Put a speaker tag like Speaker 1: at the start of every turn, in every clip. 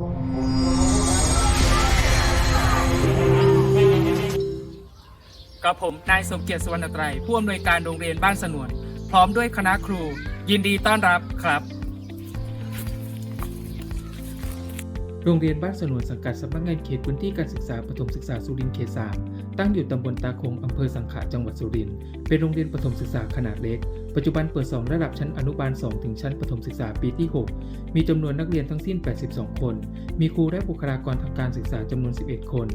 Speaker 1: กับผมนายสมเกียรติสุวรรณไตรผู้อำนวยการโรงเรียนบ้านสนวน พร้อมด้วยคณะครู ยินดีต้อนรับครับ โรงเรียนบ้านสนวนสังกัดสำนักงานเขตพื้นที่การศึกษาประถมศึกษาสุรินทร์เขต3ตั้งอยู่ตำบลตาคงอำเภอสังขะจังหวัดสุรินทร์เป็นโรงเรียนประถมศึกษาขนาดเล็ก ปัจจุบันเปิด 2 ระดับชั้นอนุบาล 2 ถึงชั้นประถมศึกษาปีที่ 6 มีจำนวนนักเรียนทั้งสิ้น 82 คน มีครูและบุคลากรทางการศึกษาจำนวน 11 คน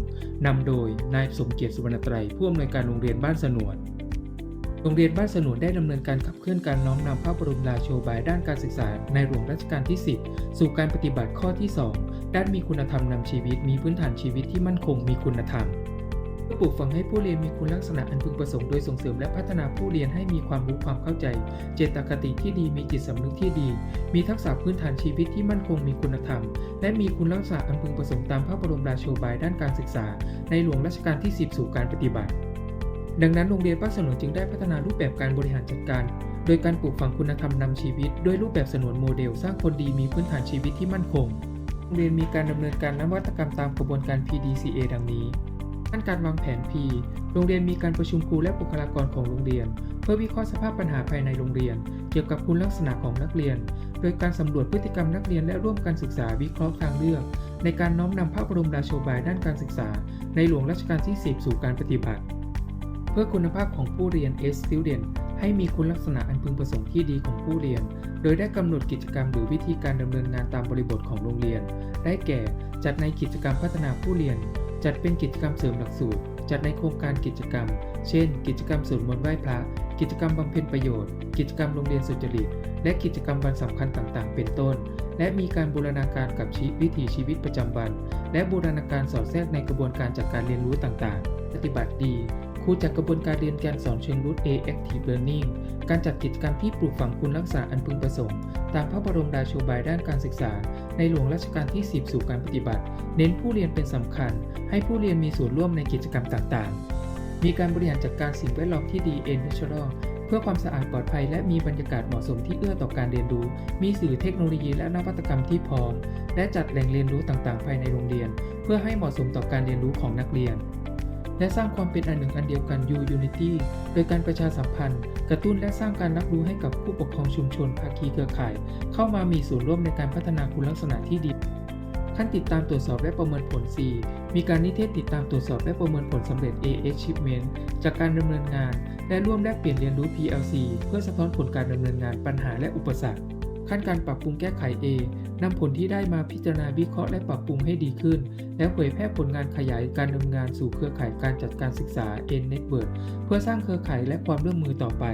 Speaker 1: นำโดยนายสมเกียรติสุวรรณไตรผู้อำนวยการโรงเรียนบ้านสนวน โรงเรียนบ้านสนวนได้ดำเนินการขับเคลื่อนการน้อมนำพระบรมราโชบายด้านการศึกษาในหลวงรัชกาลที่ 10 สู่การปฏิบัติข้อที่ 2 ด้านมีคุณธรรมนำชีวิต มีพื้นฐานชีวิตที่มั่นคงมีคุณธรรมเพื่อปลูกฝังให้ผู้เรียนมีคุณลักษณะอันพึงประสงค์โดยส่งเสริมและพัฒนาผู้เรียนให้มีความรู้ความเข้าใจ เจตคติที่ดีมีจิตสำนึกที่ดี มีทักษะพื้นฐานชีวิตที่มั่นคงมีคุณธรรม และมีคุณลักษณะอันพึงประสงค์ตามพระบรมราโชบายด้านการศึกษา ในหลวงรัชกาลที่ 10 สู่การปฏิบัติ ดังนั้นโรงเรียนบ้านสนวนจึงได้พัฒนารูปแบบการบริหารจัดการ โดยการปลูกฝังคุณธรรมนำชีวิต ด้วยรูปแบบสนวนโมเดล สร้างคนดีมีพื้นฐานชีวิตที่มั่นคง โรงเรียนมีการดำเนินการนวัตกรรมตามกระบวนการ PDCA ดังนี้ด้นการวางแผน P โรงเรียนมีการประชุมครูและบุคลากรของโรงเรียน เพื่อวิเคราะห์สภาพปัญหาภายในโรงเรียน เกี่ยวกับคุณลักษณะของนักเรียน โดยการสำรวจพฤติกรรมนักเรียนและร่วมกันศึกษาวิเคราะห์ทางเลือก ในการน้อมนำพระบรมราโชบายด้านการศึกษา ในหลวงรัชกาลที่ 10 สู่การปฏิบัติ พื่อคุณภาพของผู้เรียน S student ให้มีคุณลักษณะอันพึงประสงค์ที่ดีของผู้เรียน โดยได้กำหนดกิจกรรมหรือวิธีการดำเนินงานตามบริบทของโรงเรียน ได้แก่ จัดในกิจกรรมพัฒนาผู้เรียน จัดเป็นกิจกรรมเสริมหลักสูตร จัดในโครงการกิจกรรม เช่น กิจกรรมสวดมนต์ไหว้พระ กิจกรรมบำเพ็ญประโยชน์ กิจกรรมโรงเรียนสุจริต และกิจกรรมวันสำคัญต่างๆ เป็นต้น และมีการบูรณาการกับชีวิถีชีวิตประจำวัน และบูรณาการสอดแทรกในกระบวนการจัดการเรียนรู้ต่างๆ ปฏิบัติดี ครูจัดกระบวนการเรียนการสอนเชิงรุก A Active Learning การจัดกิจกรรมที่ปลูกฝังคุณลักษณะอันพึงประสงค์ ตามพระบรมราโชบายด้านการศึกษา ในหลวงรัชกาลที่ 10 สู่การปฏิบัติ เน้นผู้เรียนเป็นสำคัญ ให้ผู้เรียนมีส่วนร่วมในกิจกรรมต่างๆ มีการบริหารจัดการสิ่งแวดล้อมที่ดี e n v i r o n a l เพื่อความสะอาดปลอดภัยและมีบรรยากาศเหมาะสมที่เอื้อต่อการเรียนรู้ มีสื่อเทคโนโลยีและนวัตกรรมที่พร้อม และจัดแหล่งเรียนรู้ต่างๆ ภายในโรงเรียน เพื่อให้เหมาะสมต่อการเรียนรู้ของนักเรียน และสร้างความเป็นอันหนึ่งอันเดียวกัน U Unity โดยการประชาสัมพันธ์ กระตุ้นและสร้างการรับรู้ให้กับผู้ปกครองชุมชนภาคีเครือข่าย เข้ามามีส่วนร่วมในการพัฒนาคุณลักษณะที่ดี ขั้นติดตามตรวจสอบและประเมินผล C มีการนิเทศติดตามตรวจสอบและประเมินผลสำเร็จ A Achievement จากการดำเนินงาน และร่วมแลกเปลี่ยนเรียนรู้ PLC เพื่อสะท้อนผลการดำเนินงานปัญหาและอุปสรรคขั้นการปรับปรุงแก้ไข A นำผลที่ได้มาพิจารณาวิเคราะห์และปรับปรุงให้ดีขึ้น แล้วเผยแพร่ผลงานขยายการดำเนินงานสู่เครือข่ายการจัดการศึกษา N Network เพื่อสร้างเครือข่ายและความร่วมมือต่อไป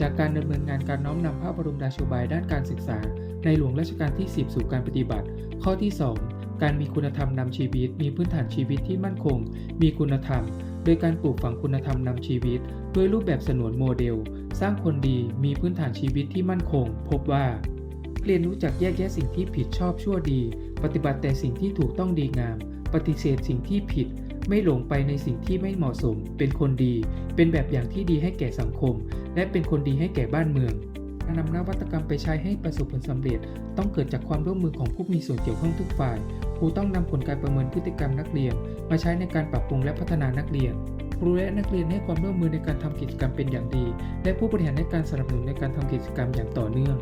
Speaker 1: จากการดำเนินงานการน้อมนำพระบรมราโชบายด้านการศึกษา ในหลวงรัชกาลที่ 10 สู่การปฏิบัติ ข้อที่ 2 การมีคุณธรรมนำชีวิต มีพื้นฐานชีวิตที่มั่นคง มีคุณธรรม โดยการปลูกฝังคุณธรรมนำชีวิต ด้วยรูปแบบสนวนโมเดล สร้างคนดีมีพื้นฐานชีวิตที่มั่นคง พบว่า เรียนรู้จักแยกแยะสิ่งที่ผิดชอบชั่วดี ปฏิบัติแต่สิ่งที่ถูกต้องดีงาม ปฏิเสธสิ่งที่ผิด ไม่หลงไปในสิ่งที่ไม่เหมาะสม เป็นคนดี เป็นแบบอย่างที่ดีให้แก่สังคม และเป็นคนดีให้แก่บ้านเมืองการนำนวัตกรรมไปใช้ให้ประสบผลสำเร็จ ต้องเกิดจากความร่วมมือของผู้มีส่วนเกี่ยวข้องทุกฝ่าย ครูต้องนำผลการประเมินพฤติกรรมนักเรียน มาใช้ในการปรับปรุงและพัฒนานักเรียน ครูและนักเรียนให้ความร่วมมือในการทำกิจกรรมเป็นอย่างดี และผู้บริหารให้การสนับสนุนในการทำกิจกรรมอย่างต่อเนื่อง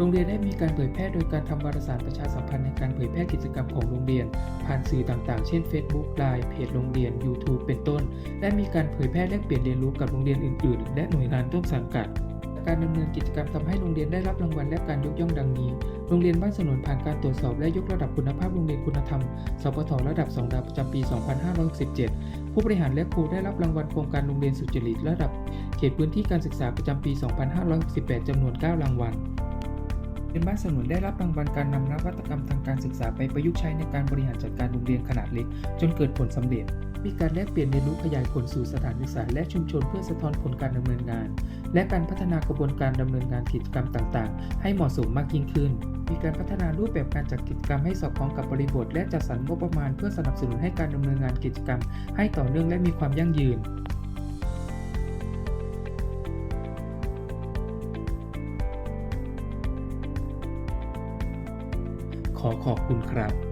Speaker 1: โรงเรียนได้มีการเผยแพร่โดยการทำวารสารประชาสัมพันธ์ในการเผยแพร่กิจกรรมของโรงเรียน ผ่านสื่อต่างๆ เช่น Facebook Line เพจโรงเรียน YouTube เป็นต้น และมีการเผยแพร่แลกเปลี่ยนเรียนรู้กับโรงเรียนอื่น ๆ และหน่วยงานต้นสังกัดการดำเนินกิจกรรมทำให้โรงเรียนได้รับรางวัลและการยกย่องดังนี้ โรงเรียนบ้านสนวนผ่านการตรวจสอบและยกระดับคุณภาพโรงเรียนคุณธรรมสปทระดับ 2 ดาวประจำปี 2567 ผู้บริหารและครูได้รับรางวัลโครงการโรงเรียนสุจริตระดับ เขตพื้นที่การศึกษาประจำปี 2568จำนวน 9 รางวัล เรียนบ้านสนุนได้รับรางวัลการนำนวัตกรรมทางการศึกษาไปประยุกต์ใช้ในการบริหารจัดการโรงเรียนขนาดเล็ก จนเกิดผลสำเร็จ มีการแลกเปลี่ยนเรียนรู้ขยายผลสู่สถานศึกษาและชุมชนเพื่อสะท้อนผลการดำเนินงาน และการพัฒนากระบวนการดำเนินงานกิจกรรมต่างๆ ให้เหมาะสมมากยิ่งขึ้น มีการพัฒนารูปแบบการจัดกิจกรรมให้สอดคล้องกับบริบท และจัดสรรงบประมาณเพื่อสนับสนุนให้การดำเนินงานกิจกรรม ให้ต่อเนื่องและมีความยั่งยืน ขอขอบคุณครับ